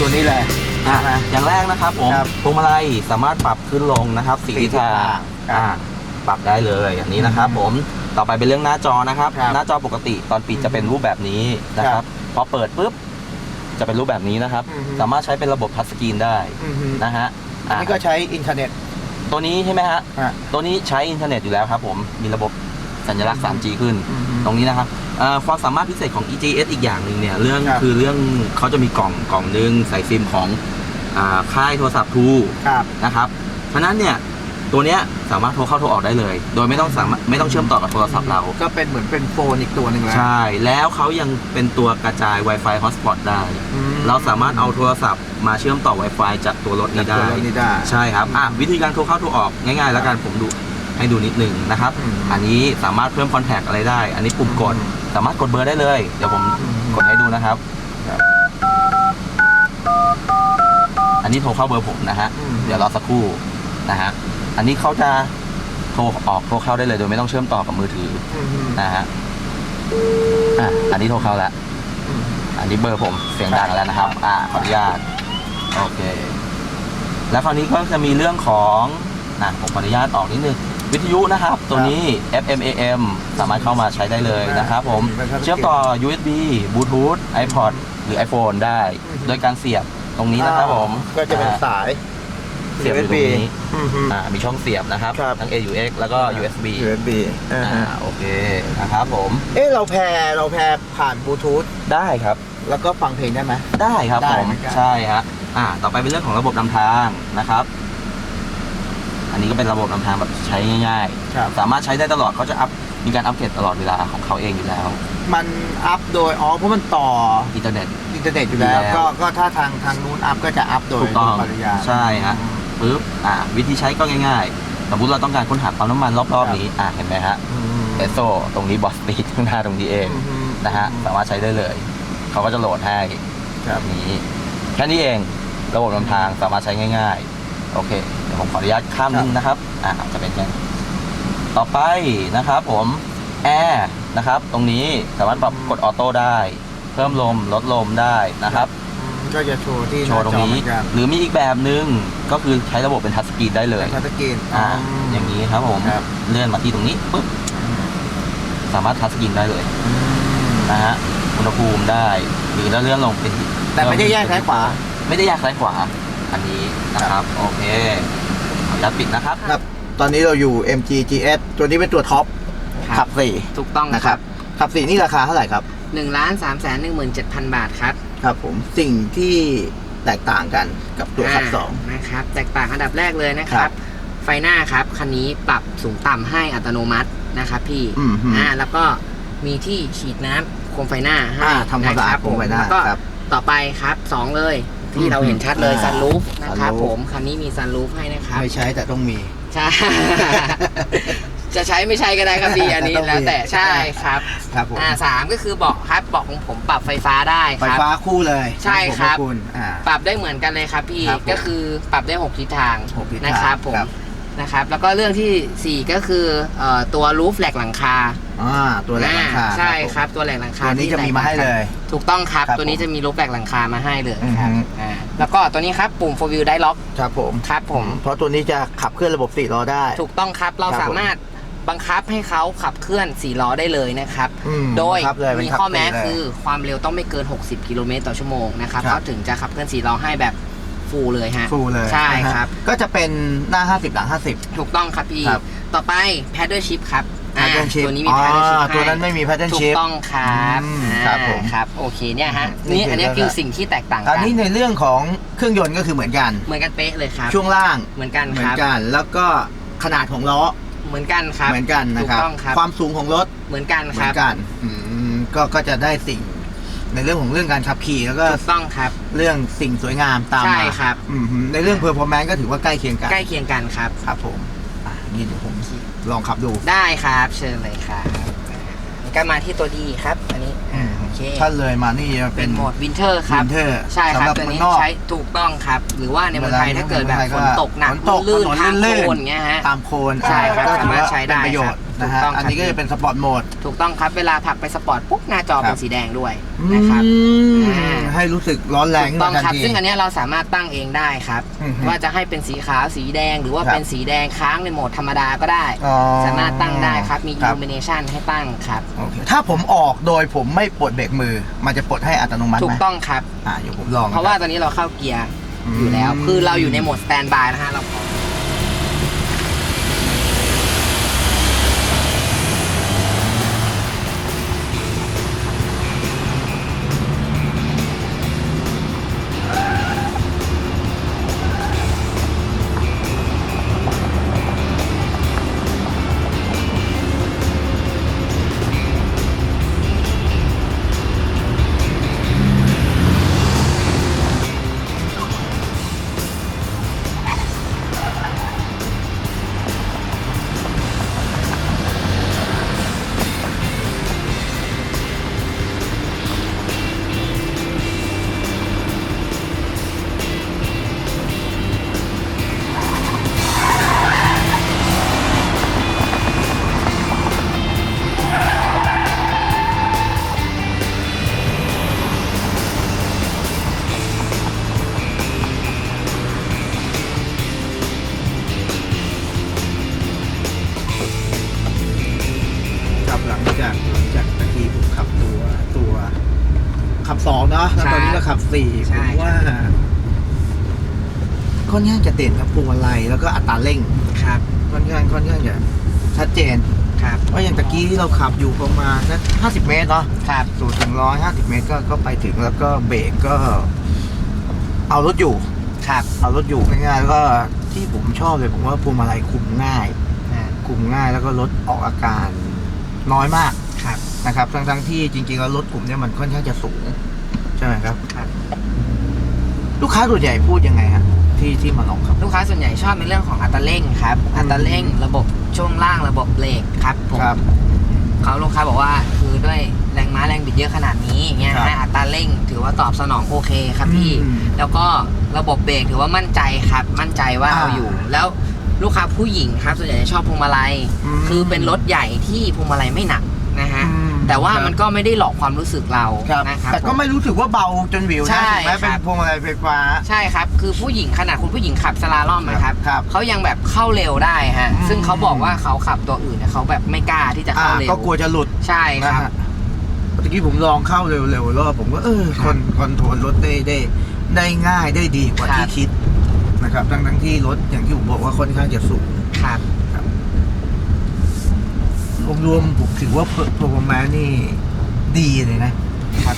อะใช่ไหมอย่างแรกนะครับผมครับพวงมาลัยสามารถปรับขึ้นลงนะครับสีสีทิศทางทิศทางอ่าปรับได้เลยอย่างนี้นะครับอืมผมต่อไปเป็นเรื่องหน้าจอนะครับ ครับหน้าจอปกติตอนปิดจะเป็นรูปแบบนี้นะคครัรับบพอเปิดปุ๊บจะเป็นรูปแบบนี้นะครับ อือฮึ สามารถใช้เป็นระบบทัชสกรีนได้อือฮึนะฮะอันอะนี้ก็ใช้อินเทอร์เน็ตตัวนี้ใช่ไหมฮะ อะ ตัวนี้ใช้อินเทอร์เน็ตอยู่แล้วครับผม มีระบบสัญลักษณ์ 3G ขึ้น อือฮึตรงนี้นะครับ เอ่อความสามารถพิเศษของ EGS อีกอย่างหนึ่งเนี่ยเรื่องครับ คือเรื่องเขาจะมีกล่องกล่องหนึงใส่ซิมของอาค่ายโทรศัพท์ทูครับนะครับเพราะฉะนั้นเนี่ยตัวเนี้ยสามารถโทรเข้าโทรออกได้เลย โดยไม่ต้องสามารถไม่ต้องเชื่อมต่อกับโทรศัพท์เรา ก็เป็นเหมือนเป็นโฟนอีกตัวหนึ่งแล้วใช่ แล้วเขายังเป็นตัวกระจาย Wi-Fi hotspot ได้ อืมเราสามารถเอาโทรศัพท์มาเชื่อมต่อ Wi-Fi จากตัวรถนี้จากตัได้วรถนี้ได้ ใช่ครับ อะ วิธีการโทรเข้าโทรออกง่ายๆ แล้วกันผมดู ให้ดูนิดหนึ่งนะครับ อืม อันนี้สามารถเพิ่มคอนแทคอะไรได้ อันนี้ปุ่มกดอืมสามารถกดเบอร์ได้เลย เดี๋ยวผมอืมกดให้ดูนะครับครับ อันนี้โทรเข้าเบอร์ผมนะฮะ อืม เดี๋ยวรอสักครู่นะฮะ อันนี้เขาจะโทรออกโทรเข้าได้เลย โดยไม่ต้องเชื่อมต่อกับมือถืออือฮึนะฮะ อะ อันนี้โทรเข้าแล้ว อืม อันนี้เบอร์ผมเสียงดังแล้วนะครับ อ่า ขออนุญาต โอเค แล้วคราวนี้ก็จะมีเรื่องของนะผมขออนุญาตออกนิดนึง วิทยุนะครับ ตัวนี้ FM AM สามารถเข้ามาใช้ได้เลยนะครับผม เชื่อมต่อ USB Bluetooth iPod หรือ iPhone ได้ โดยการเสียบตรงนี้นะครับผมก็จะเป็นอ่าสาย เสียบอยู่ตรงนี้อือฮึอ่ามีช่องเสียบนะครับ ครับ ทั้ง AUX แล้วก็ USB USB อ่าอ่าฮะโอเคนะครับผม เอ๊ะเราแพรเราแพรผ่านบลูทูธได้ครับ แล้วก็ฟังเพลงได้ไหม ได้ครับได้ผม เหมือนกัน ใช่ฮะอ่า ต่อไปเป็นเรื่องของระบบนำทางนะครับ อันนี้ก็เป็นระบบนำทางแบบใช้ง่ายครับ ๆ สามารถใช้ได้ตลอดเขาจะอัพมีการอัปเกรดตลอดเวลาของเขาเองอยู่แล้วมันอัพโดยอ๋อเพราะมันต่ออินเทอร์เน็ต อินเทอร์เน็ตอยู่แล้ว อยู่แล้ว ก็ก็ถ้าทางทางนู้นอัพก็จะอัพโดยถูกต้องโดยปริยาย ใช่ฮะปึ๊บอ่าวิธีใช้ก็ง่ายๆสมมติเราต้องการค้นหาปั๊มน้ำมันรอบๆนี้อ่าเห็นไหมฮะอืมเอสโซตรงนี้บอสตีข้างหน้าตรงนี้เองอืมนะฮะสามารถใช้ได้เลย เขาก็จะโหลดให้คแบรับบนี้แค่นี้เองระบบนำทางสามารถใช้ง่าย ๆ โอเคเดี๋ยวผมขออนุญาตข้ามนิดนึงนะครับอ่าจะเป็นแค่นี้ต่อไปนะครับผมแอร์นะครับ ตรงนี้สามารถปรับกดออโต้ได้ เพิ่มลมลดลมได้นะครับอืมก็จะโชว์ที่โชว์ตรงนี้หาจอเหมือกัหรือมีอีกแบบหนึ่งก็คือใช้ระบบเป็นทัชสกรีนได้เลยเป็นทัชสกรีนอ่าอย่างนี้ครับผมครับเลื่อนมาที่ตรงนี้ปุ๊บสามารถทัชสกรีนได้เลยอืมนะฮะอุณหภูมิได้ หรือแล้วเลื่อนลงเป็นแต่ไม่ได้แยกซ้ายขวา ไม่ได้แยกซ้ายขวา อันนี้นะครับ โอเค ขออนุญาตปิดนะครับ ครับ ตอนนี้เราอยู่ MG GS ตัวนี้เป็นตัวท็อปครับ ขับสี่ถูกต้องนะนะคครัรับบขับสี่นี่ราคาเท่าไหร่ครับ หนึ่งล้านสามแสนหนึ่งหมื่นเจ็ดพันบาทครับครับ ผมสิ่งที่แตกต่างกันกับตัวขับสองานะครับ แตกต่างอันดับแรกเลยนะคครัรับบ ไฟหน้าครับคันนี้ปรับสูงต่ำให้อัตโนมัตินะครับพี่อืมฮึ อ่าแล้วก็มีที่ฉีดน้ำโคมไฟหน้าให้อ่าทำความสะอาดนะโคมไฟหน้าแล้วก็ครับ ต่อไปครับสองเลย ที่เราเห็นชัดเลยอ่าซันรูฟนะครับ sunroof ผมคันนี้มีซันรูฟให้นะครับไม่ใช้แต่ต้องมีใช่จะใช้ไม่ใช้ก็ได้ครับพี่อันนี้ต้องมีแล้วแต่ใช่ครับครับผมอ่าสามก็คือเบาะครับเบาะของผมปรับไฟฟ้าได้ไฟครับฟ้าคู่เลยใช่ครับผมให้คุณอ่าปรับได้เหมือนกันเลยครับพี่ครับผมก็คือปรับได้ 6 ทิศทางหกทิศทางนะครับผมครับนะครับแล้วก็เรื่องทีสี่4 ก็คือเอ่อตัวรูฟแหลกหลังคา อ่าตัวแรกราคาอ่าใช่ผมครับตัวแหลกหลังคาตัวนี้จะมีมาให้เลย ถูกต้องครับ ครับตัวนี้ผมจะมีรูฟแหลกหลังคามาให้เลยอือครับฮึ อ่าแล้วก็ตัวนี้ครับปุ่ม4 wheel ได้ล็อกครับผม ครับผม เพราะตัวนี้จะขับเคลื่อนระบบสี่ล้อได้ ถูกต้องครับเราครับผมสามารถบังคับให้เขาขับเคลื่อน4ล้อได้เลยนะครับ อืมโดยบังคับเลยมีเป็นขับข้อแม้สี่เลยคือความเร็วต้องไม่เกิน 60 กิโลเมตรต่อชั่วโมงนะครับครับ เขาถึงจะขับเคลื่อน4ล้อให้แบบฟูลเลยฮะฟูลเลยใช่นะฮะครับ ก็จะเป็นหน้า 50 หลัง 50 ถูกต้องครับพี่ ครับ ต่อไป paddle shift ครับ อ่า pattern shift ตัวนี้มี paddle shift อ่าให้ตัวนั้นไม่มี pattern ถูก shift ต้องครับอืมอ่าครับผมครับโอเคเนี่ยฮะนี่นี่คืออันเนี้ยแล้วคือก็สิ่งที่แตกต่างอักันนนี้ในเรื่องของเครื่องยนต์ก็คือเหมือนกัน เหมือนกันเป๊ะเลยครับช่วงล่างเหมือนกันเหมืคอนรับกัน แล้วก็ขนาดของล้อเหมือนกันครับเหมือนกันนะครับถูกต้องครับความสูงของรถเหมือนกันเหคมือรับนกันอืมก็ก็จะได้สิ่ง ในเรื่องของเรื่องการขับขี่แล้วก็ถูกต้องครับ เรื่องสิ่งสวยงามตามใช่มาครับ อืมในเรื่องเพอร์ฟอร์แมนซ์ก็ถือว่าใกล้เคียงกัน ใกล้เคียงกันครับ ครับผม อะนี่เดี๋ยวผมลองขับดูได้ครับ เชิญเลยครับก็มาที่ตัวดีครับ อันนี้อ่าโอเคถ้าเลยมานี่จะเป็เป็นน โหมดวินเทอร์ครับ winter ใช่ครับสำหรับตัวนี้เมืองนอกใช้ถูกต้องครับ หรือว่าในเมืองไทยเวลาถ้าเกิดแบบเมืองไทยก็ฝนตกหนักฝนตกลื่นถนนทางลื่นโคลนเงี้ยฮะ ตามโคนใช่ครับก็ถือสามารถว่าใช้ได้เป็นประโยชน์ นะฮะ ถูกต้องครับ อันนี้ก็จะเป็นสปอร์ตโหมดถูกต้องครับ เวลาผลักไปสปอร์ตปุ๊บหน้าจอครัเป็นบสีแดงด้วยนะครับ อืมอ่า ให้รู้สึกร้อนแรงถูขึ้กนต้อมางทันครับ ที ซึ่งอันเนี้ยเราสามารถตั้งเองได้ครับ อือฮึว่าจะให้เป็นสีขาวสีแดงหรือว่าครับ เป็นสีแดงค้างในโหมดธรรมดาก็ได้ อ๋อสามารถตั้งได้ครับ มี ครับ illumination ให้ตั้งครับ โอเคถ้าผมออกโดยผมไม่ปลดเบรกมือ มันจะปลดให้อัตโนมัติถูไหกมต้องครับ อ่าเดี๋ยวผมลองนเพราะว่าตอนนี้เราเข้าเกียร์มอยู่แล้วคือเราอยู่ในโหมด standby นะฮะ เราครับ สี่ใช่ ผมว่าค่อนข้างจะเด่นครับพวงมาลัยแล้วก็อัตราเร่งครับ ค่อนข้างค่อนข้างจะชัดเจนครับ เพราะอย่างตะกี้ที่เราขับอยู่ประมาณสักห้าสิบเมตรเนาะครับศูนย์ถึงร้อยห้าสิบเมตรก็ก็ไปถึงแล้วก็เบรกก็ เอารถอยู่ ครับเอารถอยู่ง่ายๆแล้วก็ที่ผมชอบเลยผมว่าพวงมาลัยคุมง่าย อ่าคุมง่ายแล้วก็ลดออกอาการน้อยมากครับ นะครับทั้งทั้งๆที่จริงๆแล้วรถกลุ่มเนี้ยมันค่อนข้างจะสูง ใช่ไหมครับ ครับ ลูกค้าส่วนใหญ่พูดยังไงฮะที่ที่มาลองครับ ลูกค้าส่วนใหญ่ชอบในเรื่องของอัตราเร่งครับ อัตราเร่งระบบช่วงล่างระบบเบรกครับผมครับ เขาลูกค้าบอกว่าคือด้วยแรงม้าแรงบิดเยอะขนาดนี้อย่างเงี้ยครับให้อัตราเร่ง ถือว่าตอบสนองโอเคครับพี่ อืมแล้วก็ระบบเบรกถือว่ามั่นใจครับ มั่นใจว่าอ่าเอาอยู่ แล้วลูกค้าผู้หญิงครับส่วนใหญ่จะชอบพวงมาลัย อืม คือเป็นรถใหญ่ที่พวงมาลัยไม่หนักนะฮะ อืม แต่ว่าครับมันก็ไม่ได้หลอกความรู้สึกเราครับนะครับ แต่ก็ไม่รู้สึกว่าเบาจนวิวใช่นะถูกไหมคเป็รันบ พวงมาลัยไฟฟ้า ใช่ครับ คือผู้หญิงขนาดคุณผู้หญิงขับสลาล่อมนะครับครับเขายังแบบเข้าเร็วได้ฮะ อืม ซึ่งเขาบอกว่าเขาขับตัวอื่นเนี่ยเขาแบบไม่กล้าที่จะอ่าเข้าเร็วก็กลัวจะหลุดใช่คนะรับ ฮะเมื่อกี้ผมลองเข้าเร็วๆรอบผมก็เออคอนคอนโทรลรถได้ได้ได้ง่ายได้ดีกว่าครับที่คิดนะครับทั้งทั้งๆที่รถอย่างที่ผมบอกว่าค่อนข้างจะสูง ครับ รวมๆผมถือว่าเพอร์ฟอร์แมนนี่ดีเลยนะครับ